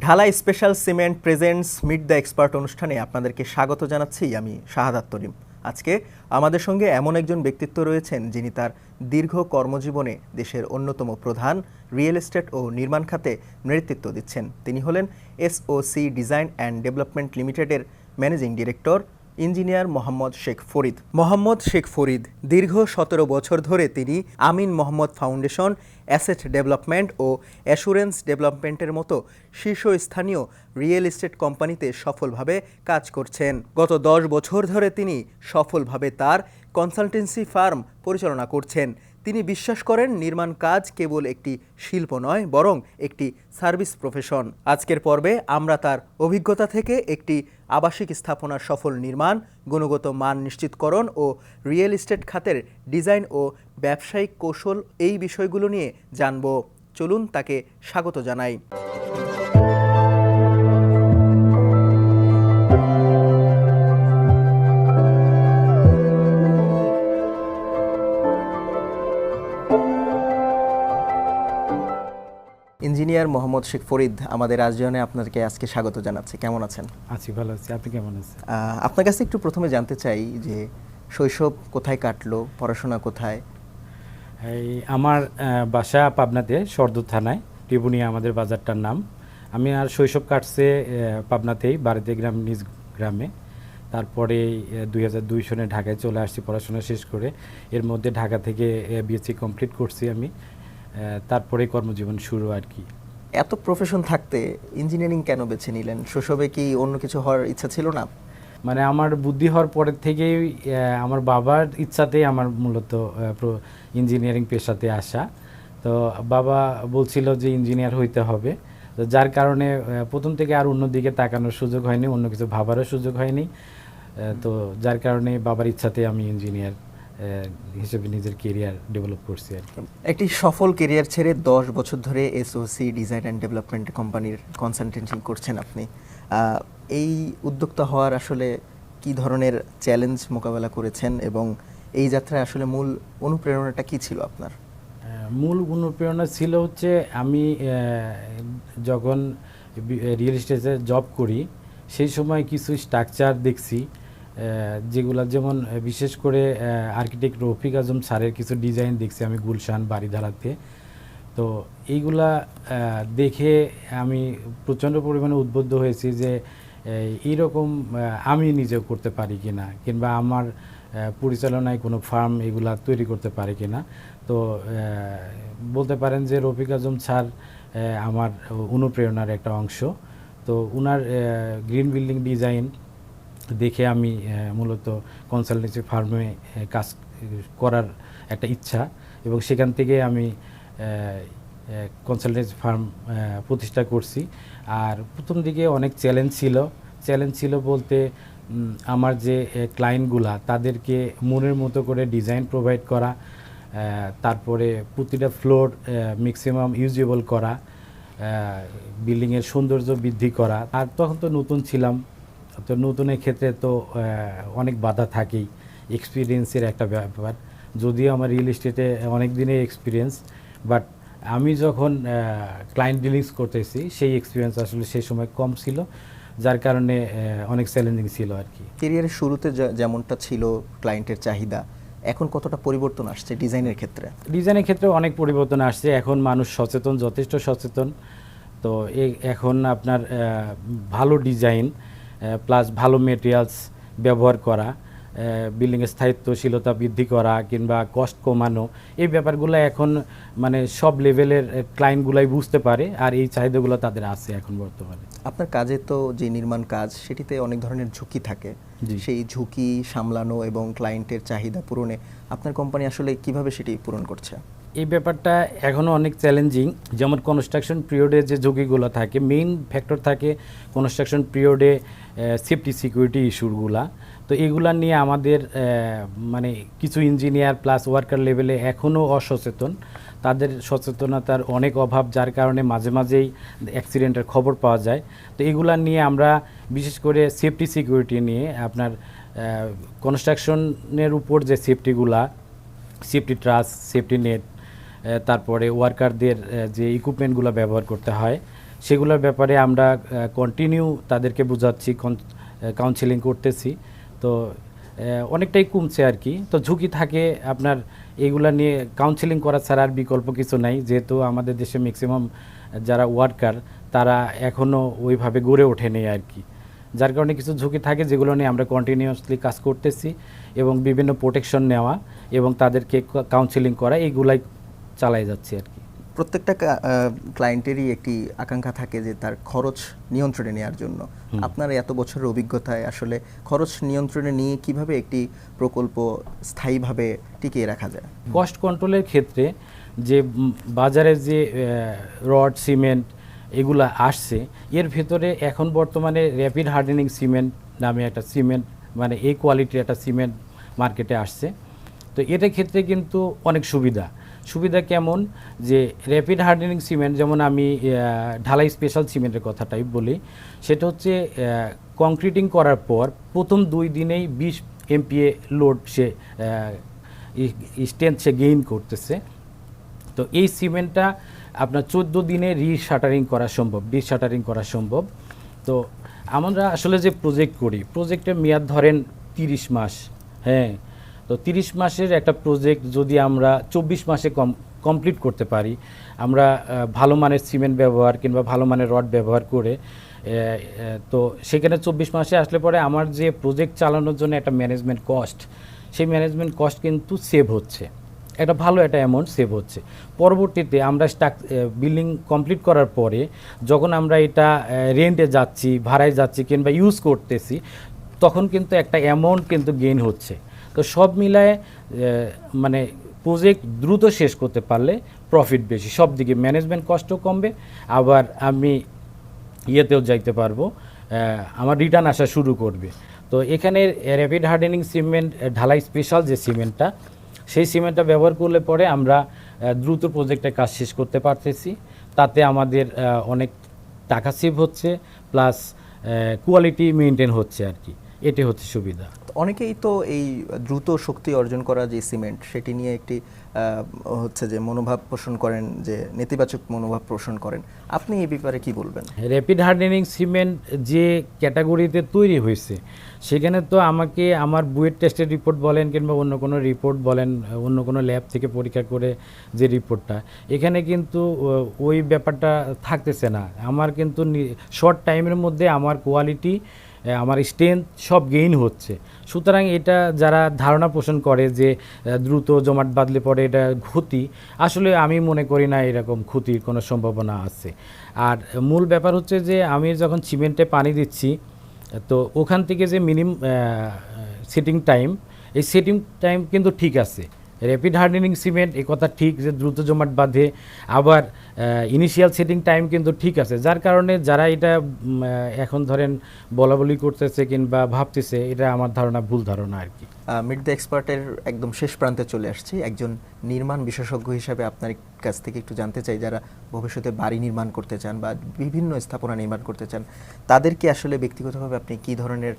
Dhalai special cement presents meet the expert অনুষ্ঠানে আপনাদেরকে স্বাগত জানাচ্ছি আমি শাহাদাত তরিম আজকে আমাদের সঙ্গে এমন একজন ব্যক্তিত্ব রয়েছেন যিনি তার দীর্ঘ কর্মজীবনে দেশের অন্যতম প্রধান রিয়েল এস্টেট ও নির্মাণ খাতে নেতৃত্ব দিচ্ছেন। তিনি হলেন এসওসি ডিজাইন অ্যান্ড ডেভেলপমেন্ট লিমিটেডের managing director engineer Mohammad Sheikh Farid. Mohammad Sheikh Farid দীর্ঘ সতেরো বছর ধরে তিনি Amin Mohammad foundation, asset development ও অ্যাসুরেন্স ডেভেলপমেন্টের মতো শীর্ষস্থানীয় রিয়েল এস্টেট কোম্পানিতে সফলভাবে কাজ করছেন। গত দশ বছর ধরে তিনি সফলভাবে তার কনসালটেন্সি ফার্ম পরিচালনা করছেন। তিনি বিশ্বাস করেন নির্মাণ কাজ কেবল একটি শিল্প নয়, বরং একটি সার্ভিস প্রফেশন। আজকের পর্বে আমরা তার অভিজ্ঞতা থেকে একটি আবাসিক স্থাপনার সফল নির্মাণ, গুণগত মান নিশ্চিতকরণ ও রিয়েল এস্টেট খাতের ডিজাইন ও ব্যবসায়িক কৌশল এই বিষয়গুলো নিয়ে জানব। চলুন তাকে স্বাগত জানাই। ইঞ্জিনিয়ার মোহাম্মদ শেখ ফরিদ আমাদের আয়োজনে আপনাকে আজকে স্বাগত জানাচ্ছি। কেমন আছেন? আছি ভালো আছি। আপনি কেমন আছেন? আপনার কাছে একটু প্রথমে জানতে চাই যে শৈশব কোথায় কাটলো পড়াশোনা কোথায়? এই আমার বাসা পাবনাতে সর্দ থানায় টিবুনিয়া আমাদের বাজারটার নাম। আমি আর শৈশব কাটছে পাবনাতেই বাড়িতে গ্রাম নিজ গ্রামে। তারপরে দুই হাজার দুই সনে ঢাকায় চলে আসছি পড়াশোনা শেষ করে। এর মধ্যে ঢাকা থেকে বিএসসি কমপ্লিট করছি আমি। তারপরে কর্মজীবন শুরু আর কি। এত প্রফেশন থাকতে ইঞ্জিনিয়ারিং কেন বেছে নিলেন? শৈশবে কি অন্য কিছু হওয়ার ইচ্ছা ছিল না? মানে আমার বুদ্ধি হওয়ার পরের থেকেই আমার বাবার ইচ্ছাতেই আমার মূলত ইঞ্জিনিয়ারিং পেশাতে আসা। তো বাবা বলছিল যে ইঞ্জিনিয়ার হইতে হবে। তো যার কারণে প্রথম থেকে আর অন্য দিকে তাকানোর সুযোগ হয়নি, অন্য কিছু ভাবারও সুযোগ হয়নি। তো যার কারণে বাবার ইচ্ছাতে আমি ইঞ্জিনিয়ার হিসেবে নিজের কেরিয়ার ডেভেলপ করছি আর কি। একটি সফল কেরিয়ার ছেড়ে দশ বছর ধরে এসওসি ডিজাইন অ্যান্ড ডেভেলপমেন্ট কোম্পানির কনসালটেন্সি করছেন আপনি। এই উদ্যোক্তা হওয়ার আসলে কি ধরনের চ্যালেঞ্জ মোকাবেলা করেছেন এবং এই যাত্রায় আসলে মূল অনুপ্রেরণাটা কি ছিল আপনার? মূল অনুপ্রেরণা ছিল হচ্ছে আমি যখন রিয়েল এস্টেটে জব করি সেই সময় কিছু স্ট্রাকচার দেখছি। যেগুলা যেমন বিশেষ করে আর্কিটেক্ট রফিক আজম স্যারের কিছু ডিজাইন দেখছি আমি গুলশান বাড়িধারাতে তো এইগুলা দেখে আমি প্রচণ্ড পরিমাণে উদ্বুদ্ধ হয়েছি যে এইরকম আমি নিজেও করতে পারি কি না কিংবা আমার পরিচালনায় কোনো ফার্ম এগুলা তৈরি করতে পারি কিনা। তো বলতে পারেন যে রফিক আজম স্যার আমার অনুপ্রেরণার একটা অংশ। তো উনার গ্রিন বিল্ডিং ডিজাইন দেখে আমি মূলত কনসালটেন্সি ফার্মে কাজ করার একটা ইচ্ছা এবং সেখান থেকে আমি কনসালটেন্সি ফার্ম প্রতিষ্ঠা করছি। আর প্রথম দিকে অনেক চ্যালেঞ্জ ছিল। চ্যালেঞ্জ ছিল বলতে আমার যে ক্লায়েন্টগুলা তাদেরকে মনের মতো করে ডিজাইন প্রোভাইড করা তারপরে প্রতিটা ফ্লোর ম্যাক্সিমাম ইউজেবল করা বিল্ডিংয়ের সৌন্দর্য বৃদ্ধি করা। আর তখন তো নতুন ছিলাম। তো নতুনের ক্ষেত্রে তো অনেক বাধা থাকেই এক্সপিরিয়েন্সের একটা ব্যাপার। যদিও আমার রিয়েল এস্টেটে অনেক দিনের এক্সপিরিয়েন্স বাট আমি যখন ক্লায়েন্ট ডিলিংস করতেছি সেই এক্সপিরিয়েন্স আসলে সেই সময় কম ছিল যার কারণে অনেক চ্যালেঞ্জিং ছিল আর কি। কেরিয়ারের শুরুতে যেমনটা ছিল ক্লায়েন্টের চাহিদা এখন কতটা পরিবর্তন আসছে ডিজাইনের ক্ষেত্রে? ডিজাইনের ক্ষেত্রে অনেক পরিবর্তন আসছে এখন মানুষ সচেতন যথেষ্ট সচেতন। তো এ- এখন আপনার ভালো ডিজাইন প্লাস ভালো মেটেরিয়ালস ব্যবহার করা বিল্ডিংয়ের স্থায়িত্বশীলতা বৃদ্ধি করা কিংবা কস্ট কমানো এই ব্যাপারগুলো এখন মানে সব লেভেলের ক্লায়েন্টগুলাই বুঝতে পারে আর এই চাহিদাগুলো তাদের আছে এখন বর্তমানে। আপনার কাজে তো যে নির্মাণ কাজ সেটিতে অনেক ধরনের ঝুঁকি থাকে। সেই ঝুঁকি সামলানো এবং ক্লায়েন্টের চাহিদা পূরণে আপনার কোম্পানি আসলে কীভাবে সেটি পূরণ করছে? এই ব্যাপারটা এখনও অনেক চ্যালেঞ্জিং যেমন কনস্ট্রাকশন পিরিয়ডে যে ঝুঁকিগুলো থাকে মেইন ফ্যাক্টর থাকে কনস্ট্রাকশন পিরিয়ডে সেফটি সিকিউরিটি ইস্যুগুলা তো এগুলা নিয়ে আমাদের মানে কিছু ইঞ্জিনিয়ার প্লাস ওয়ার্কার লেভেলে এখনও অসচেতন। তাদের সচেতনতার অনেক অভাব, যার কারণে মাঝে মাঝেই অ্যাক্সিডেন্টের খবর পাওয়া যায়। তো এগুলা নিয়ে আমরা বিশেষ করে সেফটি সিকিউরিটি নিয়ে আপনার কনস্ট্রাকশনের উপর যে সেফটিগুলা সেফটি ট্রাস সেফটি নেট তারপরে ওয়ার্কারদের যে ইকুইপমেন্টগুলো ব্যবহার করতে হয়, সেগুলোর ব্যাপারে আমরা কন্টিনিউ তাদেরকে বোঝাচ্ছি কাউন্সিলিং করতেছি। তো অনেকটাই কমছে আর কি। তো ঝুঁকি থাকে আপনার এগুলা নিয়ে কাউন্সিলিং করা ছাড়া আর বিকল্প কিছু নাই। যেহেতু আমাদের দেশে ম্যাক্সিমাম যারা ওয়ার্কার তারা এখনও ওইভাবে গড়ে ওঠেনি আর কি। যার কারণে কিছু ঝুঁকি থাকে, যেগুলো নিয়ে আমরা কন্টিনিউয়াসলি কাজ করতেছি এবং বিভিন্ন প্রোটেকশন নেওয়া এবং তাদেরকে কাউন্সিলিং করা এইগুলাই চালাই যাচ্ছে আর কি। প্রত্যেকটা ক্লায়েন্টেরই একটি আকাঙ্ক্ষা থাকে যে তার খরচ নিয়ন্ত্রণে নেওয়ার জন্য। আপনার এত বছরের অভিজ্ঞতায় আসলে খরচ নিয়ন্ত্রণে নিয়ে কীভাবে একটি প্রকল্প স্থায়ীভাবে টিকিয়ে রাখা যায়? কস্ট কন্ট্রোলের ক্ষেত্রে যে বাজারে যে রড সিমেন্ট এগুলা আসছে এর ভেতরে এখন বর্তমানে র্যাপিড হার্ডেনিং সিমেন্ট নামে একটা সিমেন্ট মানে এই কোয়ালিটির একটা সিমেন্ট মার্কেটে আসছে। তো এটার ক্ষেত্রে কিন্তু অনেক সুবিধা। সুবিধা কেমন? যে র্যাপিড হার্ডেনিং সিমেন্ট যেমন আমি ঢালাই স্পেশাল সিমেন্টের কথাটাই বলি, সেটা হচ্ছে কংক্রিটিং করার পর প্রথম দুই দিনেই বিশ এমপিএ লোড সে স্ট্রেংথ সে গেইন করতেছে। তো এই সিমেন্টটা আপনার চোদ্দ দিনে রিশাটারিং করা সম্ভব রিশাটারিং করা সম্ভব। তো আমরা আসলে যে প্রজেক্ট করি প্রজেক্টের মেয়াদ ধরেন তিরিশ মাস হ্যাঁ? তো তিরিশ মাসের একটা প্রজেক্ট যদি আমরা চব্বিশ মাসে কম কমপ্লিট করতে পারি, আমরা ভালো মানের সিমেন্ট ব্যবহার কিংবা ভালো মানের রড ব্যবহার করে তো সেখানে চব্বিশ মাসে আসলে পরে আমার যে প্রজেক্ট চালানোর জন্য একটা ম্যানেজমেন্ট কস্ট সেই ম্যানেজমেন্ট কস্ট কিন্তু সেভ হচ্ছে। একটা ভালো একটা অ্যামাউন্ট সেভ হচ্ছে। পরবর্তীতে আমরা স্টাক বিল্ডিং কমপ্লিট করার পরে যখন আমরা এটা রেন্টে যাচ্ছি, ভাড়ায় যাচ্ছি কিংবা ইউজ করতেছি, তখন কিন্তু একটা অ্যামাউন্ট কিন্তু গেইন হচ্ছে। তো সব মিলায় মানে প্রজেক্ট দ্রুত শেষ করতে পারলে প্রফিট বেশি। সব দিকে ম্যানেজমেন্ট কষ্ট কমবে, আবার আমি ইয়েতেও যাইতে পারব আমার রিটার্ন আসা শুরু করবে। তো এখানে rapid hardening cement Dhalai special যে সিমেন্টটা সেই সিমেন্টটা ব্যবহার করলে পরে আমরা দ্রুত প্রজেক্টের কাজ শেষ করতে পারতেছি। তাতে আমাদের অনেক টাকা সেভ হচ্ছে প্লাস কোয়ালিটি মেনটেন হচ্ছে আর কি। এটি হচ্ছে সুবিধা। অনেকেই তো এই দ্রুত শক্তি অর্জন করা যে সিমেন্ট সেটি নিয়ে একটি হচ্ছে যে মনোভাব পোষণ করেন যে নেতিবাচক মনোভাব পোষণ করেন। আপনি এই ব্যাপারে কি বলবেন? র্যাপিড হার্ডেনিং সিমেন্ট যে ক্যাটাগরিতে তৈরি হয়েছে সেখানে তো আমাকে আমার বুয়েট টেস্টের রিপোর্ট বলেন কিংবা অন্য কোনো রিপোর্ট বলেন অন্য কোনো ল্যাব থেকে পরীক্ষা করে যে রিপোর্টটা এখানে কিন্তু ওই ব্যাপারটা থাকতেছে না। আমার কিন্তু শর্ট টাইমের মধ্যে আমার কোয়ালিটি আমার স্ট্রেংথ সব গেইন হচ্ছে। সুতরাং এটা যারা ধারণা পোষণ করে যে দ্রুত জমাট বাঁধলে পরে এটা ক্ষতি, আসলে আমি মনে করি না এরকম ক্ষতির কোনো সম্ভাবনা আছে। আর মূল ব্যাপার হচ্ছে যে, আমি যখন সিমেন্টে পানি দিচ্ছি, তো ওখান থেকে যে মিনিম সেটিং টাইম এই সেটিং টাইম কিন্তু ঠিক আছে। র্যাপিড হার্ডেনিং সিমেন্ট এ কথা ঠিক যে দ্রুত জমাট বাঁধে। আবার ইনিশিয়াল সেটিং টাইম কিন্তু ঠিক আছে। যার কারণে যারা এটা এখন ধরেন বলা বলি করতেছে কিংবা ভাবতেছে এটা আমার ধারণা ভুল ধারণা আর কি। মিড দ্য এক্সপার্টের একদম শেষ প্রান্তে চলে আসছি। একজন নির্মাণ বিশেষজ্ঞ হিসাবে আপনার কাছ থেকে একটু জানতে চাই যারা ভবিষ্যতে বাড়ি নির্মাণ করতে চান বা বিভিন্ন স্থাপনা নির্মাণ করতে চান তাদেরকে আসলে ব্যক্তিগতভাবে আপনি কি ধরনের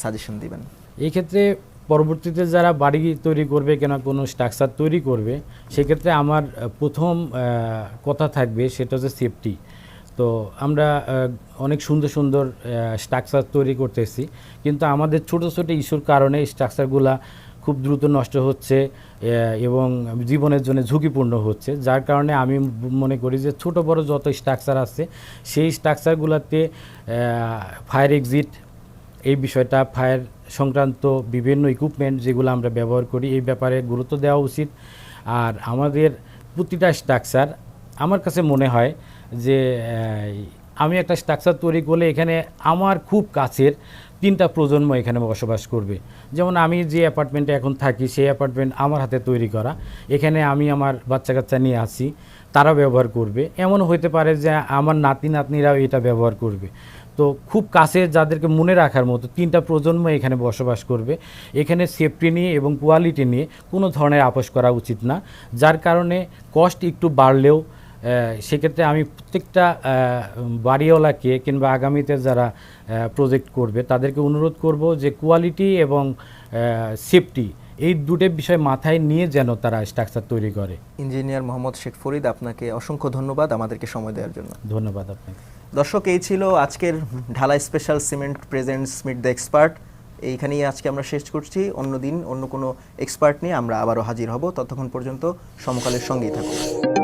সাজেশন দিবেন? এই ক্ষেত্রে পরবর্তীতে যারা বাড়ি তৈরি করবে কেন কোনো স্ট্রাকচার তৈরি করবে, সেক্ষেত্রে আমার প্রথম কথা থাকবে সেটা হচ্ছে সেফটি তো আমরা অনেক সুন্দর সুন্দর স্ট্রাকচার তৈরি করতেছি। কিন্তু আমাদের ছোট ছোট ইস্যুর কারণে স্ট্রাকচারগুলা খুব দ্রুত নষ্ট হচ্ছে এবং জীবনের জন্য ঝুঁকিপূর্ণ হচ্ছে। যার কারণে আমি মনে করি যে ছোট বড় যত স্ট্রাকচার আছে, সেই স্ট্রাকচারগুলোতে ফায়ার এক্সিট এই বিষয়টা ফায়ার সংক্রান্ত বিভিন্ন ইকুইপমেন্ট যেগুলো আমরা ব্যবহার করি, এই ব্যাপারে গুরুত্ব দেওয়া উচিত। আর আমাদের প্রতিটা স্ট্রাকচার আমার কাছে মনে হয় যে আমি একটা স্ট্রাকচার তৈরি করলে এখানে আমার খুব কাছের তিনটা প্রজন্ম এখানে বসবাস করবে। যেমন আমি যে অ্যাপার্টমেন্টে এখন থাকি, সেই অ্যাপার্টমেন্ট আমার হাতে তৈরি করা। এখানে আমি আমার বাচ্চা কাচ্চা নিয়ে আসি তারা ব্যবহার করবে। এমন হইতে পারে যে, আমার নাতি নাতনিরাও এটা ব্যবহার করবে। তো খুব কাছে যাদেরকে মনে রাখার মতো তিনটা প্রজন্ম এখানে বসবাস করবে। এখানে সেফটি নিয়ে এবং কোয়ালিটি নিয়ে কোনো ধরনের আপোষ করা উচিত না। যার কারণে কস্ট একটু বাড়লেও সেক্ষেত্রে আমি প্রত্যেকটা বাড়িওয়ালাকে কিংবা আগামীতে যারা প্রজেক্ট করবে তাদেরকে অনুরোধ করব যে কোয়ালিটি এবং সেফটি এই দুটো বিষয় মাথায় নিয়ে যেন তারা স্ট্রাকচার তৈরি করে। ইঞ্জিনিয়ার মোহাম্মদ শেখ ফরিদ আপনাকে অসংখ্য ধন্যবাদ আমাদেরকে সময় দেওয়ার জন্য। ধন্যবাদ আপনাকে। দর্শক, এই ছিল আজকের Dhalai special cement presents meet the expert এইখানেই আজকে আমরা শেষ করছি। অন্য দিন অন্য কোনো এক্সপার্ট নিয়ে আমরা আবারও হাজির হব। ততক্ষণ পর্যন্ত সমকালের সঙ্গেই থাকুন।